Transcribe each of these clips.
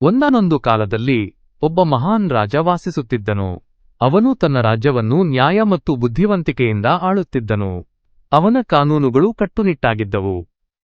ಒಂದಾನೊಂದು ಕಾಲದಲ್ಲಿ ಒಬ್ಬ ಮಹಾನ್ ರಾಜ ವಾಸಿಸುತ್ತಿದ್ದನು. ಅವನು ತನ್ನ ರಾಜ್ಯವನ್ನು ನ್ಯಾಯ ಮತ್ತು ಬುದ್ಧಿವಂತಿಕೆಯಿಂದ ಆಳುತ್ತಿದ್ದನು. ಅವನ ಕಾನೂನುಗಳು ಕಟ್ಟುನಿಟ್ಟಾಗಿದ್ದವು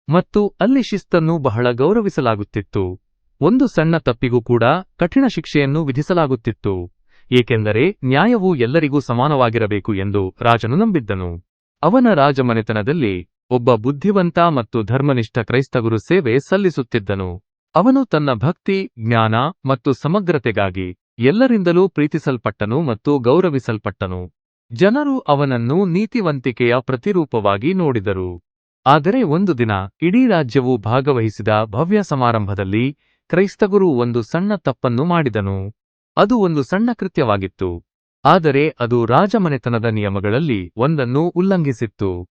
ಮತ್ತು ಅಲ್ಲಿ ಶಿಸ್ತನ್ನು ಬಹಳ ಗೌರವಿಸಲಾಗುತ್ತಿತ್ತು. ಒಂದು ಸಣ್ಣ ತಪ್ಪಿಗೂ ಕೂಡ ಕಠಿಣ ಶಿಕ್ಷೆಯನ್ನು ವಿಧಿಸಲಾಗುತ್ತಿತ್ತು. ಏಕೆಂದರೆ ನ್ಯಾಯವು ಎಲ್ಲರಿಗೂ ಸಮಾನವಾಗಿರಬೇಕು ಎಂದು ರಾಜನು ನಂಬಿದ್ದನು. ಅವನ ರಾಜಮನೆತನದಲ್ಲಿ ಒಬ್ಬ ಬುದ್ಧಿವಂತ ಮತ್ತು ಧರ್ಮನಿಷ್ಠ ಕ್ರೈಸ್ತಗುರು ಸೇವೆ ಸಲ್ಲಿಸುತ್ತಿದ್ದನು. ಅವನು ತನ್ನ ಭಕ್ತಿ, ಜ್ಞಾನ ಮತ್ತು ಸಮಗ್ರತೆಗಾಗಿ ಎಲ್ಲರಿಂದಲೂ ಪ್ರೀತಿಸಲ್ಪಟ್ಟನು ಮತ್ತು ಗೌರವಿಸಲ್ಪಟ್ಟನು. ಜನರು ಅವನನ್ನು ನೀತಿವಂತಿಕೆಯ ಪ್ರತಿರೂಪವಾಗಿ ನೋಡಿದರು. ಆದರೆ ಒಂದು ದಿನ ಇಡೀ ರಾಜ್ಯವು ಭಾಗವಹಿಸಿದ ಭವ್ಯ ಸಮಾರಂಭದಲ್ಲಿ ಕ್ರೈಸ್ತಗುರು ಒಂದು ಸಣ್ಣ ತಪ್ಪನ್ನು ಮಾಡಿದನು. ಅದು ಒಂದು ಸಣ್ಣ ಕೃತ್ಯವಾಗಿತ್ತು. ಆದರೆ ಅದು ರಾಜಮನೆತನದ ನಿಯಮಗಳಲ್ಲಿ ಒಂದನ್ನು ಉಲ್ಲಂಘಿಸಿತ್ತು.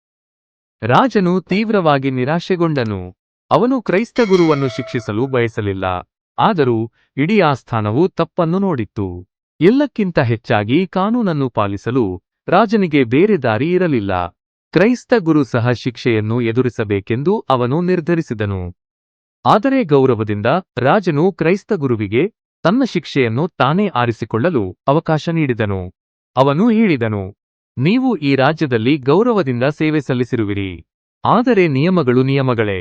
ರಾಜನು ತೀವ್ರವಾಗಿ ನಿರಾಶೆಗೊಂಡನು. ಅವನು ಕ್ರೈಸ್ತ ಗುರುವನ್ನು ಶಿಕ್ಷಿಸಲು ಬಯಸಲಿಲ್ಲ. ಆದರೂ ಇಡೀ ಆಸ್ಥಾನವು ತಪ್ಪನ್ನು ನೋಡಿತ್ತು. ಎಲ್ಲಕ್ಕಿಂತ ಹೆಚ್ಚಾಗಿ ಕಾನೂನನ್ನು ಪಾಲಿಸಲು ರಾಜನಿಗೆ ಬೇರೆ ದಾರಿ ಇರಲಿಲ್ಲ. ಕ್ರೈಸ್ತ ಗುರು ಸಹ ಶಿಕ್ಷೆಯನ್ನು ಎದುರಿಸಬೇಕೆಂದು ಅವನು ನಿರ್ಧರಿಸಿದನು. ಆದರೆ ಗೌರವದಿಂದ ರಾಜನು ಕ್ರೈಸ್ತ ಗುರುವಿಗೆ ತನ್ನ ಶಿಕ್ಷೆಯನ್ನು ತಾನೇ ಆರಿಸಿಕೊಳ್ಳಲು ಅವಕಾಶ ನೀಡಿದನು. ಅವನು ಹೇಳಿದನು, ನೀವು ಈ ರಾಜ್ಯದಲ್ಲಿ ಗೌರವದಿಂದ ಸೇವೆ ಸಲ್ಲಿಸಿರುವಿರಿ. ಆದರೆ ನಿಯಮಗಳು ನಿಯಮಗಳೇ.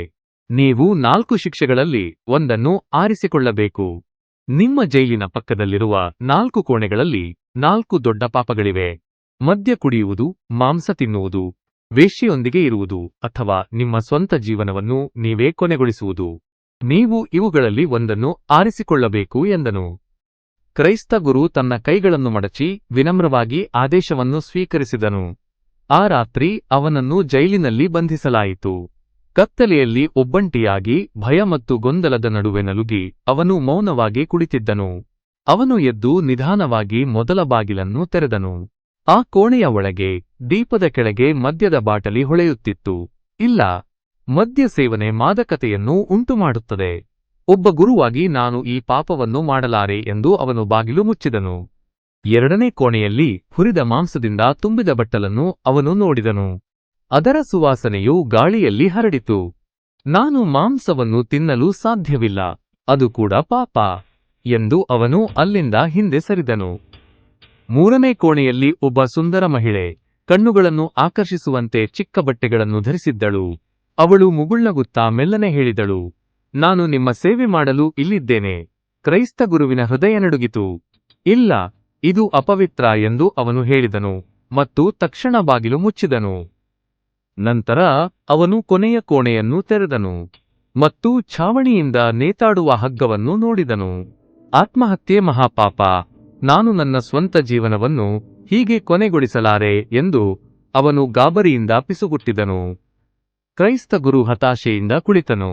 ನೀವು ನಾಲ್ಕು ಶಿಕ್ಷೆಗಳಲ್ಲಿ ಒಂದನ್ನು ಆರಿಸಿಕೊಳ್ಳಬೇಕು. ನಿಮ್ಮ ಜೈಲಿನ ಪಕ್ಕದಲ್ಲಿರುವ ನಾಲ್ಕು ಕೋಣೆಗಳಲ್ಲಿ ನಾಲ್ಕು ದೊಡ್ಡ ಪಾಪಗಳಿವೆ. ಮದ್ಯ ಕುಡಿಯುವುದು, ಮಾಂಸ ತಿನ್ನುವುದು, ವೇಶ್ಯೆಯೊಂದಿಗೆ ಇರುವುದು ಅಥವಾ ನಿಮ್ಮ ಸ್ವಂತ ಜೀವನವನ್ನು ನೀವೇ ಕೊನೆಗೊಳಿಸುವುದು. ನೀವು ಇವುಗಳಲ್ಲಿ ಒಂದನ್ನು ಆರಿಸಿಕೊಳ್ಳಬೇಕು ಎಂದನು. ಕ್ರೈಸ್ತ ಗುರು ತನ್ನ ಕೈಗಳನ್ನು ಮಡಚಿ ವಿನಮ್ರವಾಗಿ ಆದೇಶವನ್ನು ಸ್ವೀಕರಿಸಿದನು. ಆ ರಾತ್ರಿ ಅವನನ್ನು ಜೈಲಿನಲ್ಲಿ ಬಂಧಿಸಲಾಯಿತು. ಕತ್ತಲೆಯಲ್ಲಿ ಒಬ್ಬಂಟಿಯಾಗಿ ಭಯ ಮತ್ತು ಗೊಂದಲದ ನಡುವೆ ನಲುಗಿ ಅವನು ಮೌನವಾಗಿ ಕುಳಿತಿದ್ದನು. ಅವನು ಎದ್ದು ನಿಧಾನವಾಗಿ ಮೊದಲ ಬಾಗಿಲನ್ನು ತೆರೆದನು. ಆ ಕೋಣೆಯ ಒಳಗೆ ದೀಪದ ಕೆಳಗೆ ಮದ್ಯದ ಬಾಟಲಿ ಹೊಳೆಯುತ್ತಿತ್ತು. ಇಲ್ಲ, ಮದ್ಯ ಸೇವನೆ ಮಾದಕತೆಯನ್ನು ಉಂಟುಮಾಡುತ್ತದೆ. ಒಬ್ಬ ಗುರುವಾಗಿ ನಾನು ಈ ಪಾಪವನ್ನು ಮಾಡಲಾರೆ ಎಂದು ಅವನು ಬಾಗಿಲು ಮುಚ್ಚಿದನು. ಎರಡನೇ ಕೋಣೆಯಲ್ಲಿ ಹುರಿದ ಮಾಂಸದಿಂದ ತುಂಬಿದ ಬಟ್ಟಲನ್ನು ಅವನು ನೋಡಿದನು. ಅದರ ಸುವಾಸನೆಯು ಗಾಳಿಯಲ್ಲಿ ಹರಡಿತು. ನಾನು ಮಾಂಸವನ್ನು ತಿನ್ನಲು ಸಾಧ್ಯವಿಲ್ಲ. ಅದು ಕೂಡ ಪಾಪ ಎಂದು ಅವನು ಅಲ್ಲಿಂದ ಹಿಂದೆ ಸರಿದನು. ಮೂರನೇ ಕೋಣೆಯಲ್ಲಿ ಒಬ್ಬ ಸುಂದರ ಮಹಿಳೆ ಕಣ್ಣುಗಳನ್ನು ಆಕರ್ಷಿಸುವಂತೆ ಚಿಕ್ಕ ಬಟ್ಟೆಗಳನ್ನು ಧರಿಸಿದ್ದಳು. ಅವಳು ಮುಗುಳ್ನಗುತ್ತಾ ಮೆಲ್ಲನೆ ಹೇಳಿದಳು, ನಾನು ನಿಮ್ಮ ಸೇವೆ ಮಾಡಲು ಇಲ್ಲಿದ್ದೇನೆ. ಕ್ರೈಸ್ತ ಗುರುವಿನ ಹೃದಯ ನಡುಗಿತು. ಇಲ್ಲ, ಇದು ಅಪವಿತ್ರ ಎಂದು ಅವನು ಹೇಳಿದನು ಮತ್ತು ತಕ್ಷಣ ಬಾಗಿಲು ಮುಚ್ಚಿದನು. ನಂತರ ಅವನು ಕೊನೆಯ ಕೋಣೆಯನ್ನು ತೆರೆದನು ಮತ್ತು ಛಾವಣಿಯಿಂದ ನೇತಾಡುವ ಹಗ್ಗವನ್ನು ನೋಡಿದನು. ಆತ್ಮಹತ್ಯೆ ಮಹಾಪಾಪ, ನಾನು ನನ್ನ ಸ್ವಂತ ಜೀವನವನ್ನು ಹೀಗೆ ಕೊನೆಗೊಳಿಸಲಾರೆ ಎಂದು ಅವನು ಗಾಬರಿಯಿಂದ ಪಿಸುಗುಟ್ಟಿದನು. ಕ್ರೈಸ್ತ ಗುರು ಹತಾಶೆಯಿಂದ ಕುಳಿತನು.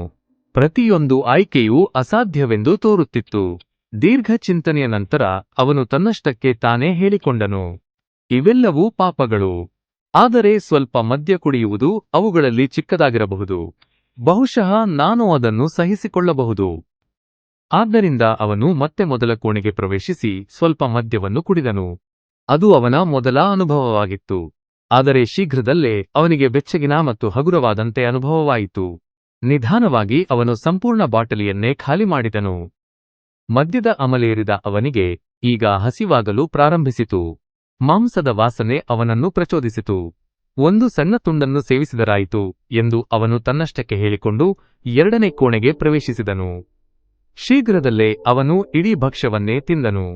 ಪ್ರತಿಯೊಂದು ಆಯ್ಕೆಯೂ ಅಸಾಧ್ಯವೆಂದು ತೋರುತ್ತಿತ್ತು. ದೀರ್ಘ ಚಿಂತನೆಯ ನಂತರ ಅವನು ತನ್ನಷ್ಟಕ್ಕೆ ತಾನೇ ಹೇಳಿಕೊಂಡನು. ಇವೆಲ್ಲವೂ ಪಾಪಗಳು. ಆದರೆ ಸ್ವಲ್ಪ ಮದ್ಯ ಕುಡಿಯುವುದು ಅವುಗಳಲ್ಲಿ ಚಿಕ್ಕದಾಗಿರಬಹುದು. ಬಹುಶಃ ನಾನು ಅದನ್ನು ಸಹಿಸಿಕೊಳ್ಳಬಹುದು. ಆದ್ದರಿಂದ ಅವನು ಮತ್ತೆ ಮೊದಲ ಕೋಣೆಗೆ ಪ್ರವೇಶಿಸಿ ಸ್ವಲ್ಪ ಮದ್ಯವನ್ನು ಕುಡಿದನು. ಅದು ಅವನ ಮೊದಲ ಅನುಭವವಾಗಿತ್ತು. ಆದರೆ ಶೀಘ್ರದಲ್ಲೇ ಅವನಿಗೆ ಬೆಚ್ಚಗಿನ ಮತ್ತು ಹಗುರವಾದಂತೆ ಅನುಭವವಾಯಿತು. ನಿಧಾನವಾಗಿ ಅವನು ಸಂಪೂರ್ಣ ಬಾಟಲಿಯನ್ನೇ ಖಾಲಿ ಮಾಡಿದನು. ಮದ್ಯದ ಅಮಲೇರಿದ ಅವನಿಗೆ ಈಗ ಹಸಿವಾಗಲು ಪ್ರಾರಂಭಿಸಿತು. ಮಾಂಸದ ವಾಸನೆ ಅವನನ್ನು ಪ್ರಚೋದಿಸಿತು. ಒಂದು ಸಣ್ಣ ತುಂಡನ್ನು ಸೇವಿಸಿದರಾಯಿತು ಎಂದು ಅವನು ತನ್ನಷ್ಟಕ್ಕೆ ಹೇಳಿಕೊಂಡು ಎರಡನೇ ಕೋಣೆಗೆ ಪ್ರವೇಶಿಸಿದನು. ಶೀಘ್ರದಲ್ಲೇ ಅವನು ಇಡೀ ಭಕ್ಷ್ಯವನ್ನೇ ತಿಂದನು.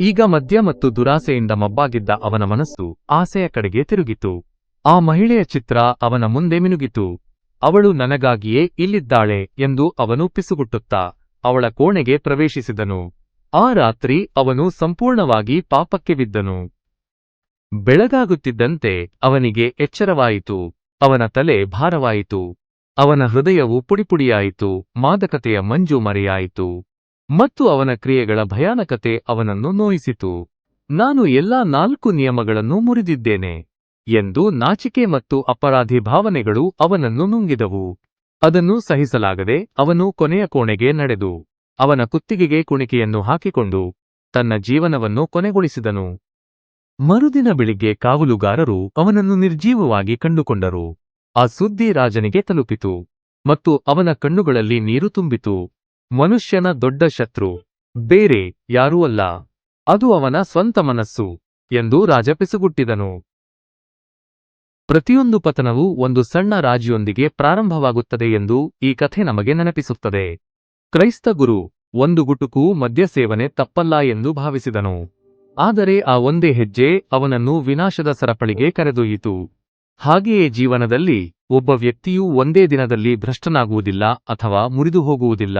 ಈಗ ಮದ್ಯ ಮತ್ತು ದುರಾಸೆಯಿಂದ ಮಬ್ಬಾಗಿದ್ದ ಅವನ ಮನಸ್ಸು ಆಸೆಯ ಕಡೆಗೆ ತಿರುಗಿತು. ಆ ಮಹಿಳೆಯ ಚಿತ್ರ ಅವನ ಮುಂದೆ ಮಿನುಗಿತು. ಅವಳು ನನಗಾಗಿಯೇ ಇಲ್ಲಿದ್ದಾಳೆ ಎಂದು ಅವನು ಪಿಸುಗುಟ್ಟುತ್ತಾ ಅವಳ ಕೋಣೆಗೆ ಪ್ರವೇಶಿಸಿದನು. ಆ ರಾತ್ರಿ ಅವನು ಸಂಪೂರ್ಣವಾಗಿ ಪಾಪಕ್ಕೆ ಬಿದ್ದನು. ಬೆಳಗಾಗುತ್ತಿದ್ದಂತೆ ಅವನಿಗೆ ಎಚ್ಚರವಾಯಿತು. ಅವನ ತಲೆ ಭಾರವಾಯಿತು. ಅವನ ಹೃದಯವು ಪುಡಿಪುಡಿಯಾಯಿತು. ಮಾದಕತೆಯ ಮಂಜು ಮರೆಯಾಯಿತು. ಮತ್ತು ಅವನ ಕ್ರಿಯೆಗಳ ಭಯಾನಕತೆ ಅವನನ್ನು ನೋಯಿಸಿತು. ನಾನು ಎಲ್ಲಾ ನಾಲ್ಕು ನಿಯಮಗಳನ್ನು ಮುರಿದಿದ್ದೇನೆ ಎಂದು ನಾಚಿಕೆ ಮತ್ತು ಅಪರಾಧಿ ಭಾವನೆಗಳು ಅವನನ್ನು ನುಂಗಿದವು. ಅದನ್ನು ಸಹಿಸಲಾಗದೆ ಅವನು ಕೊನೆಯ ಕೋಣೆಗೆ ನಡೆದು ಅವನ ಕುತ್ತಿಗೆಗೆ ಕುಣಿಕೆಯನ್ನು ಹಾಕಿಕೊಂಡು ತನ್ನ ಜೀವನವನ್ನು ಕೊನೆಗೊಳಿಸಿದನು. ಮರುದಿನ ಬೆಳಿಗ್ಗೆ ಕಾವಲುಗಾರರು ಅವನನ್ನು ನಿರ್ಜೀವವಾಗಿ ಕಂಡುಕೊಂಡರು. ಆ ಸುದ್ದಿ ರಾಜನಿಗೆ ತಲುಪಿತು ಮತ್ತು ಅವನ ಕಣ್ಣುಗಳಲ್ಲಿ ನೀರು ತುಂಬಿತು. ಮನುಷ್ಯನ ದೊಡ್ಡ ಶತ್ರು, ಬೇರೆ ಯಾರೂ ಅಲ್ಲ, ಅದು ಅವನ ಸ್ವಂತ ಮನಸ್ಸು ಎಂದು ರಾಜ ಪಿಸುಗುಟ್ಟಿದನು. ಪ್ರತಿಯೊಂದು ಪತನವು ಒಂದು ಸಣ್ಣ ರಾಜಿಯೊಂದಿಗೆ ಪ್ರಾರಂಭವಾಗುತ್ತದೆ ಎಂದು ಈ ಕಥೆ ನಮಗೆ ನೆನಪಿಸುತ್ತದೆ. ಕ್ರೈಸ್ತ ಗುರು ಒಂದು ಗುಟುಕು ಮದ್ಯ ಸೇವನೆ ತಪ್ಪಲ್ಲ ಎಂದು ಭಾವಿಸಿದನು. ಆದರೆ ಆ ಒಂದೇ ಹೆಜ್ಜೆ ಅವನನ್ನು ವಿನಾಶದ ಸರಪಳಿಗೆ ಕರೆದೊಯ್ಯಿತು. ಹಾಗೆಯೇ ಜೀವನದಲ್ಲಿ ಒಬ್ಬ ವ್ಯಕ್ತಿಯು ಒಂದೇ ದಿನದಲ್ಲಿ ಭ್ರಷ್ಟನಾಗುವುದಿಲ್ಲ ಅಥವಾ ಮುರಿದು ಹೋಗುವುದಿಲ್ಲ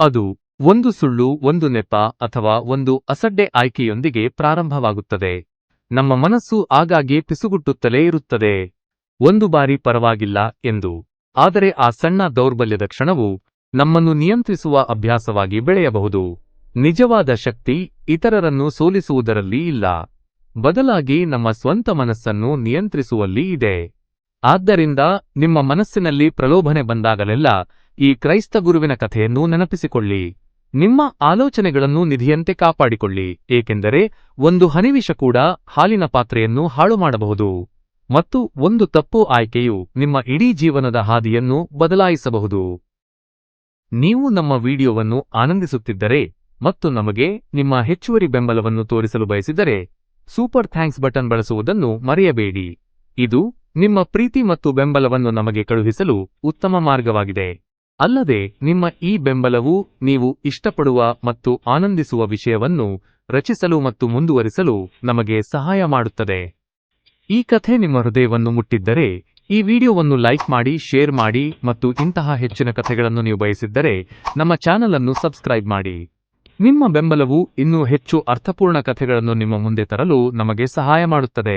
ಅದು ಒಂದು ಸುಳ್ಳು, ಒಂದು ನೆಪ ಅಥವಾ ಒಂದು ಅಸಡ್ಡೆ ಆಯ್ಕೆಯೊಂದಿಗೆ ಪ್ರಾರಂಭವಾಗುತ್ತದೆ. ನಮ್ಮ ಮನಸ್ಸು ಆಗಾಗ್ಗೆ ಪಿಸುಗುಟ್ಟುತ್ತಲೇ ಇರುತ್ತದೆ. ಒಂದು ಬಾರಿ ಪರವಾಗಿಲ್ಲ ಎಂದು. ಆದರೆ ಆ ಸಣ್ಣ ದೌರ್ಬಲ್ಯದ ಕ್ಷಣವು ನಮ್ಮನ್ನು ನಿಯಂತ್ರಿಸುವ ಅಭ್ಯಾಸವಾಗಿ ಬೆಳೆಯಬಹುದು. ನಿಜವಾದ ಶಕ್ತಿ ಇತರರನ್ನು ಸೋಲಿಸುವುದರಲ್ಲಿ ಇಲ್ಲ. ಬದಲಾಗಿ ನಮ್ಮ ಸ್ವಂತ ಮನಸ್ಸನ್ನು ನಿಯಂತ್ರಿಸುವಲ್ಲಿ ಇದೆ. ಆದ್ದರಿಂದ ನಿಮ್ಮ ಮನಸ್ಸಿನಲ್ಲಿ ಪ್ರಲೋಭನೆ ಬಂದಾಗಲೆಲ್ಲ ಈ ಕ್ರೈಸ್ತ ಗುರುವಿನ ಕಥೆಯನ್ನು ನೆನಪಿಸಿಕೊಳ್ಳಿ. ನಿಮ್ಮ ಆಲೋಚನೆಗಳನ್ನು ನಿಧಿಯಂತೆ ಕಾಪಾಡಿಕೊಳ್ಳಿ, ಏಕೆಂದರೆ ಒಂದು ಹನಿವಿಷ ಕೂಡ ಹಾಲಿನ ಪಾತ್ರೆಯನ್ನು ಹಾಳು ಮಾಡಬಹುದು. ಮತ್ತು ಒಂದು ತಪ್ಪು ಆಯ್ಕೆಯು ನಿಮ್ಮ ಇಡೀ ಜೀವನದ ಹಾದಿಯನ್ನು ಬದಲಾಯಿಸಬಹುದು. ನೀವು ನಮ್ಮ ವಿಡಿಯೋವನ್ನು ಆನಂದಿಸುತ್ತಿದ್ದರೆ ಮತ್ತು ನಮಗೆ ನಿಮ್ಮ ಹೆಚ್ಚುವರಿ ಬೆಂಬಲವನ್ನು ತೋರಿಸಲು ಬಯಸಿದರೆ ಸೂಪರ್ ಥ್ಯಾಂಕ್ಸ್ ಬಟನ್ ಬಳಸುವುದನ್ನು ಮರೆಯಬೇಡಿ. ಇದು ನಿಮ್ಮ ಪ್ರೀತಿ ಮತ್ತು ಬೆಂಬಲವನ್ನು ನಮಗೆ ಕಳುಹಿಸಲು ಉತ್ತಮ ಮಾರ್ಗವಾಗಿದೆ. ಅಲ್ಲದೆ, ನಿಮ್ಮ ಈ ಬೆಂಬಲವು ನೀವು ಇಷ್ಟಪಡುವ ಮತ್ತು ಆನಂದಿಸುವ ವಿಷಯವನ್ನು ರಚಿಸಲು ಮತ್ತು ಮುಂದುವರಿಸಲು ನಮಗೆ ಸಹಾಯ ಮಾಡುತ್ತದೆ. ಈ ಕಥೆ ನಿಮ್ಮ ಹೃದಯವನ್ನು ಮುಟ್ಟಿದ್ದರೆ, ಈ ವಿಡಿಯೋವನ್ನು ಲೈಕ್ ಮಾಡಿ, ಶೇರ್ ಮಾಡಿ ಮತ್ತು ಇಂತಹ ಹೆಚ್ಚಿನ ಕಥೆಗಳನ್ನು ನೀವು ಬಯಸಿದ್ದರೆ ನಮ್ಮ ಚಾನಲ್ ಅನ್ನು ಸಬ್ಸ್ಕ್ರೈಬ್ ಮಾಡಿ. ನಿಮ್ಮ ಬೆಂಬಲವು ಇನ್ನೂ ಹೆಚ್ಚು ಅರ್ಥಪೂರ್ಣ ಕಥೆಗಳನ್ನು ನಿಮ್ಮ ಮುಂದೆ ತರಲು ನಮಗೆ ಸಹಾಯ ಮಾಡುತ್ತದೆ.